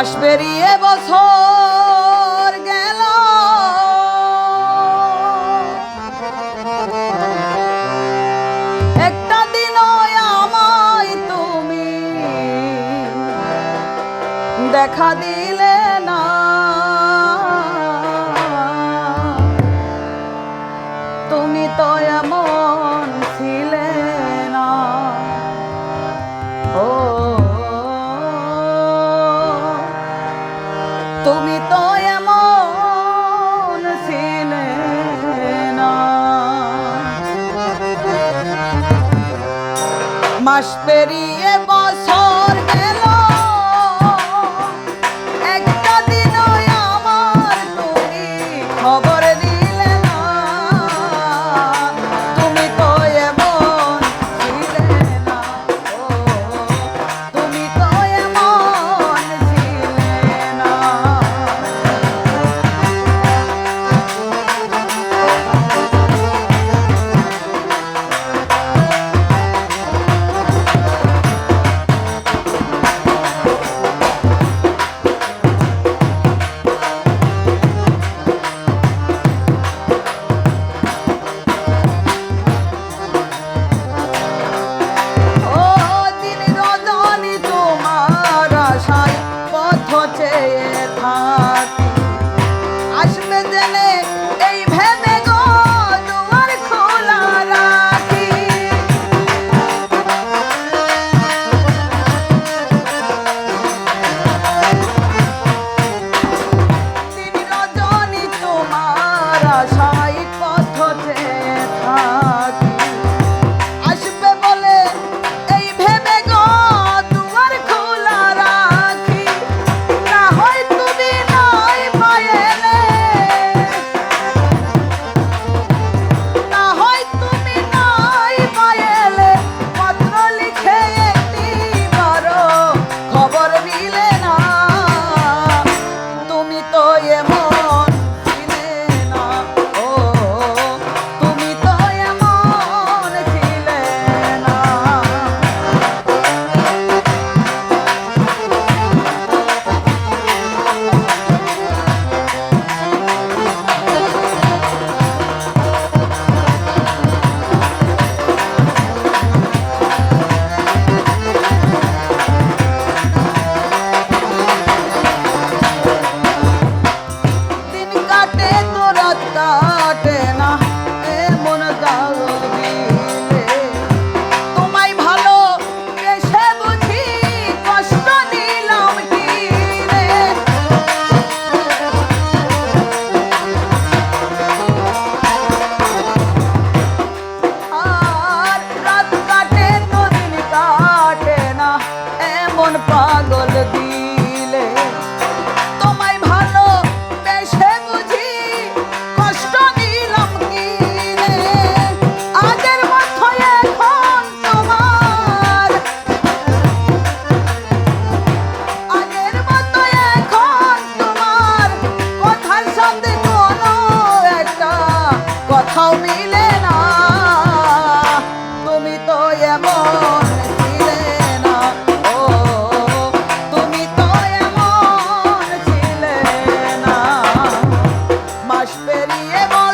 মাস পেরিয়ে বছর গেল। একটা দিন আমায় তুমি দেখা দিলে না। তুমি তো এমন ছিলে মাস পেরিয়ে বছর গেল। একটা দিন আমার তুমি খবর এমন